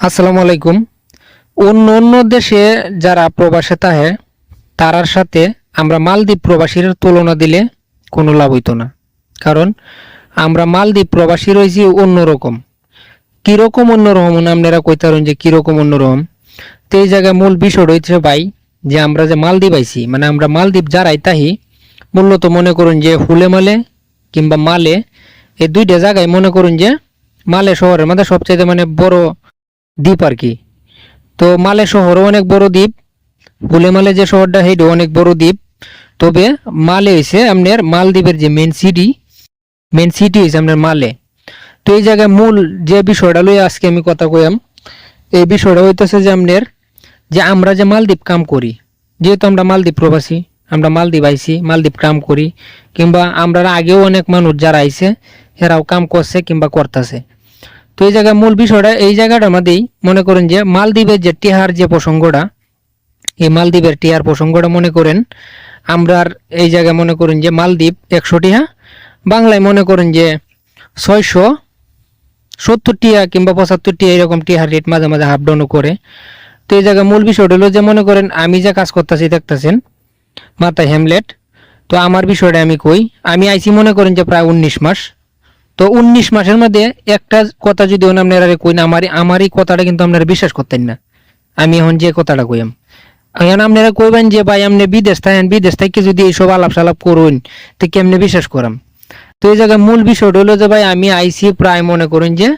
আসসালামু আলাইকুম। অন্য অন্য দেশে যারা প্রবাসে তাহে তারার সাথে আমরা মালদ্বীপ প্রবাসীর তুলনা দিলে কোনো লাভ হইতো না। কারণ আমরা মালদ্বীপ প্রবাসী রয়েছি অন্যরকম কীরকম অন্যরকম আপনারা কইতারেন যে কীরকম অন্যরকম তো এই জায়গায় মূল বিষয় রয়েছে ভাই, যে আমরা যে মালদ্বীপ আইছি মানে আমরা মালদ্বীপ যারাই তাহি, মূলত মনে করুন যে ফুলে মালে কিংবা মালে, এই দুইটা জায়গায় মনে করুন যে মালে শহরের মধ্যে সবচেয়ে মানে বড় দ্বীপ আর কি। তো মালে শহরও অনেক বড় দ্বীপ। মালে যে শহরটা, সেইটা অনেক বড় দ্বীপ। তবে মালে হয়েছে আপনার মালদ্বীপের যে মেন সিটি মেন সিটি হয়েছে আপনার মালে। তো এই জায়গায় মূল যে বিষয়টা লই আজকে আমি কথা কইয়াম, এই বিষয়টা হইতেছে যে আপনার যে আমরা যে মালদ্বীপ কাম করি, যেহেতু আমরা মালদ্বীপ প্রবাসী, আমরা মালদ্বীপ আইছি, মালদ্বীপ কাম করি, কিংবা আমরা আগেও অনেক মানুষ যারা আইছে, এরাও কাম করছে কিংবা করতেছে। তো এই জায়গায় মূল বিষয়টা, এই জায়গাটার মধ্যেই মনে করেন যে মালদ্বীপের যে টিহার যে প্রসঙ্গটা, এই মালদ্বীপের টিহার প্রসঙ্গটা মনে করেন, আমরা এই জায়গায় মনে করেন যে মালদ্বীপ একশো টিহা, বাংলায় মনে করেন যে ছয়শো সত্তর টিয়া কিংবা পঁচাত্তর টিয়া এরকম টিহার রেট মাঝে মাঝে হাফ ডাউনও করে। তো এই জায়গায় মূল বিষয়টা হলো যে মনে করেন, আমি যে কাজ করতেছি দেখতেছেন, মাথায় হ্যামলেট তো আমার বিষয়টা আমি কই, আমি আইছি মনে করেন যে প্রায় উনিশ মাস। তো উনিশ মাসের মধ্যে একটা কথা যদি আপনারা কই না আমার আমার এই কথাটা কিন্তু আপনারা বিশ্বাস করতেন না। আমি এখন যে কথাটা কইম, এখন আপনারা কইবেন যে, ভাই, আপনি বিদেশ থাকেন, বিদেশ থেকে যদি এইসব আলাপ সালাপ করুন, তো কেমনে বিশ্বাস করাম? তো এই জায়গায় মূল বিষয়টা হলো যে, ভাই, আমি আইসি প্রায় মনে করুন যে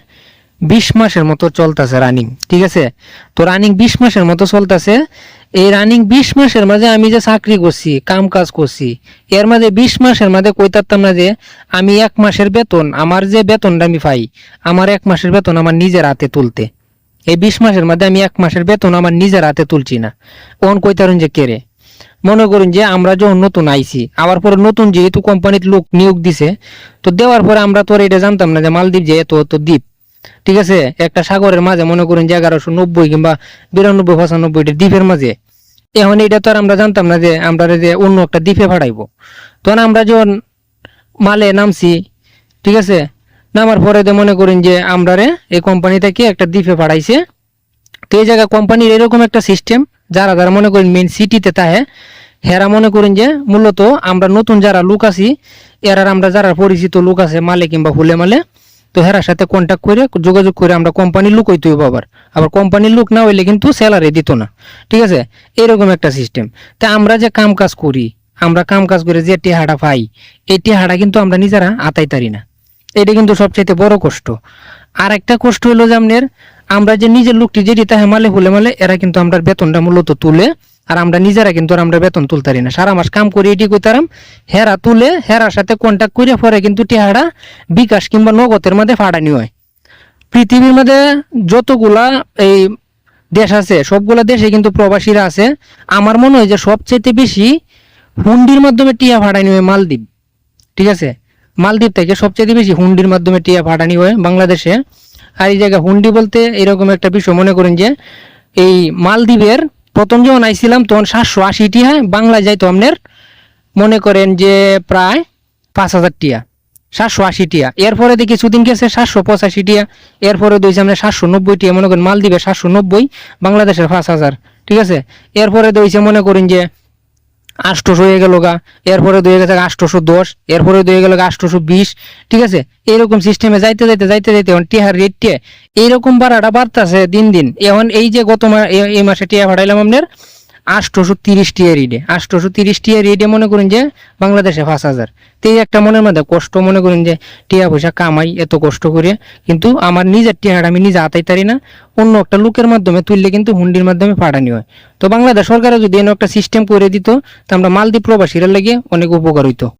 বিশ মাসের মতো চলতেছে রানিং ঠিক আছে? তো রানিং বিশ মাসের মতো চলতেছে। এই রানিং বিশ মাসের মাঝে আমি যে চাকরি করছি কাম কাজ করছি, এর মাঝে বিশ মাসের মাঝে কইতারতাম না যে আমি এক মাসের বেতন, আমার যে বেতনটা আমি পাই, আমার এক মাসের বেতন আমার নিজের হাতে তুলতে। এই বিশ মাসের মধ্যে আমি এক মাসের বেতন আমার নিজের হাতে তুলছি না। ওন কইতারুন যে কেরে মনে করুন যে আমরা যখন নতুন আইছি, আবার পরে নতুন যেহেতু কোম্পানির লোক নিয়োগ দিছে, তো দেওয়ার পরে আমরা তো আর এটা জানতাম না যে মালদ্বীপ যে এত এত দ্বীপ। ঠিক আছে? একটা সাগরের মাঝে মনে করেন যে এগারোশো নব্বই কিংবা বিরানব্বই, পঁচানব্বইটা দ্বীপের মাঝে। এখন এটা তো আর আমরা জানতাম না যে আমরা যে অন্য একটা দ্বীপে ভাড়াইবো তখন আমরা যখন মালে নামছি, ঠিক আছে? নামার পরে তো মনে করেন যে আমরা রে এই কোম্পানি থেকে একটা দ্বীপে ভাড়াইছে তো এই জায়গায় কোম্পানির এরকম একটা সিস্টেম যারা যারা মনে করেন মেন সিটিতে তাহে হেরা মনে করেন যে মূলত আমরা নতুন যারা লোক আছি, এরার আমরা যারা পরিচিত লোক আছে, মালে কিংবা হুলে মালে তো হেরার সাথে কন্ট্যাক্ট করে যোগাযোগ করে আমরা কোম্পানির লোক হইতে হইব আবার। আবার কোম্পানির লোক না হইলে কিন্তু স্যালারি দিত না। ঠিক আছে? এরকম একটা সিস্টেম তা আমরা যে কাম কাজ করি, আমরা কাম কাজ করে যে টেহাটা পাই, এই টেহাটা কিন্তু আমরা নিজেরা আতাই তারি না। এটা কিন্তু সবচেয়ে বড় কষ্ট। আর একটা কষ্ট হলো যে আপনার আমরা যে নিজের লোকটি যেটি তাহে মালে হুলে মালে, এরা কিন্তু আমরা বেতনটা মূলত তুলে আর আমরা নিজেরা কিন্তু আমরা বেতন তুলতারি না। সারা মাস কাম করে এটি করতাম হেরা তুলে হেরার সাথে কন্ট্যাক্ট করে পরে কিন্তু টেহারা বিকাশ কিংবা নগদের মধ্যে ফাড়ানি হয়। পৃথিবীর মধ্যে যতগুলা এই দেশ আছে, সবগুলা দেশে কিন্তু প্রবাসীরা আছে। আমার মনে হয় যে সবচেয়ে বেশি হুন্ডির মাধ্যমে টিয়া ফাটানি হয় মালদ্বীপ, ঠিক আছে? মালদ্বীপ থেকে সবচেয়ে বেশি হুন্ডির মাধ্যমে টিয়া ফাটানি হয় বাংলাদেশে। আর এই জায়গায় হুন্ডি বলতে এরকম একটা বিষয় মনে করেন যে এই মালদ্বীপের প্রথম যখন আইছিলাম, তখন সাতশো আশি টিয়া বাংলায় যাইতো আপনার, মনে করেন যে প্রায় পাঁচ হাজার টিয়া, সাতশো আশি টিয়া। এরপরে দেখি সুদিন গেছে, সাতশো পঁচাশি টিয়া। এরপরে দিয়েছে আমরা সাতশো নব্বই টিয়া, মনে করেন মালদ্বীপে সাতশো নব্বই, বাংলাদেশের পাঁচ হাজার, ঠিক আছে? এরপরে দিয়েছে মনে করেন যে আষ্টশো হয়ে গেল গা। এরপরে দুয়ে গেছে আষ্টশো দশ, এরপরে দুয়ে গেল আষ্টশো বিশ, ঠিক আছে? এইরকম সিস্টেমে যাইতে যাইতে যাইতে যাইতে এখন টিহার রেট টিয়া, এইরকম ভাড়াটা বাড়তেছে দিন দিন। এখন এই যে গত এই মাসে টিয়া ভাড়াইলাম আপনার আষ্টশো তিরিশটি টিয়া রিডে আষ্টশো তিরিশ টিয়া রিডে মনে করেন যে বাংলাদেশে পাঁচ হাজার। তো এই একটা মনের মধ্যে কষ্ট মনে করেন যে টিয়া পয়সা কামাই, এত কষ্ট করে। কিন্তু আমার নিজের টিয়াটা আমি নিজে আতাই তারি না। অন্য একটা লোকের মাধ্যমে তুললে কিন্তু হুন্ডির মাধ্যমে পাঠানি হয়। তো বাংলাদেশ সরকারে যদি এনে একটা সিস্টেম করে দিত, তো আমরা মালদ্বীপ প্রবাসীরা লেগে অনেক উপকার হইতো।